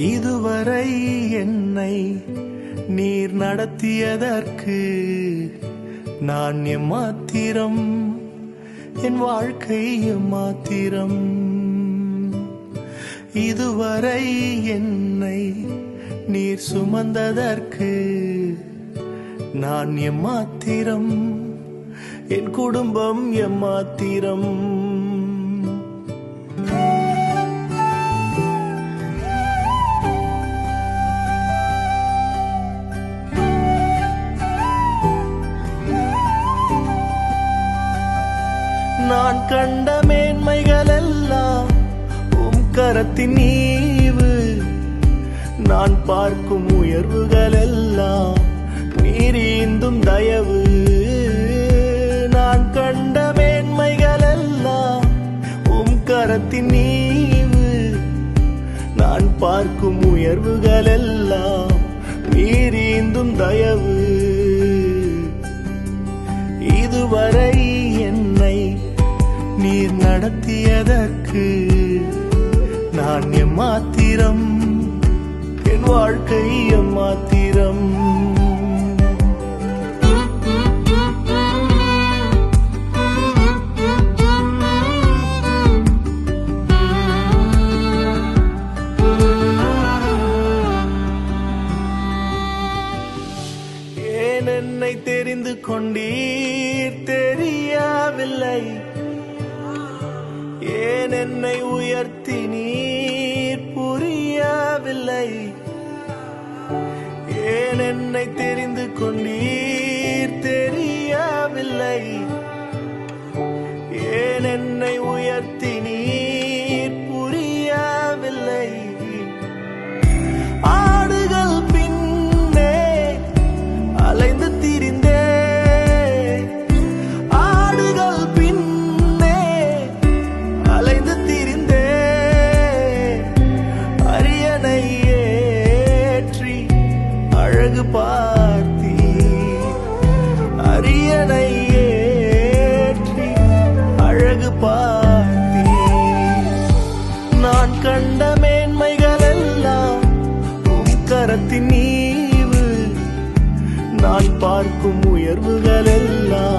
இதுவரை என்னை நீர் நடத்தியதற்கு நான் எம்மாத்திரம் என் வாழ்க்கை எம்மாத்திரம். இதுவரை என்னை நீர் சுமந்ததற்கு நான் எம்மாத்திரம் என் குடும்பம் எம்மாத்திரம். கண்ட மேன்மைகள் எல்லாம் உம் கரத்தின் நீவு நான் பார்க்கும் உயர்வுகள் எல்லாம் நீரீந்தும் தயவு. நான் கண்ட மேன்மைகள் எல்லாம் உம் கரத்தின் நீவு நான் பார்க்கும் உயர்வுகள் எல்லாம் நீரீந்தும் தயவு. மாத்திரம். என் வாழ்க்கை மாத்திரம். ஏன் என்னை தெரிந்து கொண்டீர்? தெரியவில்லை. ஏன் என்னை உயர்த்தினீர்? முடியவில்லை. ஏன் என்னை தெரிந்து கொண்டீர்? தெரியவில்லை. அழகு பார்த்தி அரியணை ஏற்றி அழகு பார்த்தி நான் கண்ட மேன்மைகள் எல்லாம் கரத்தின் நீவு நான் பார்க்கும் உயர்வுகள் எல்லாம்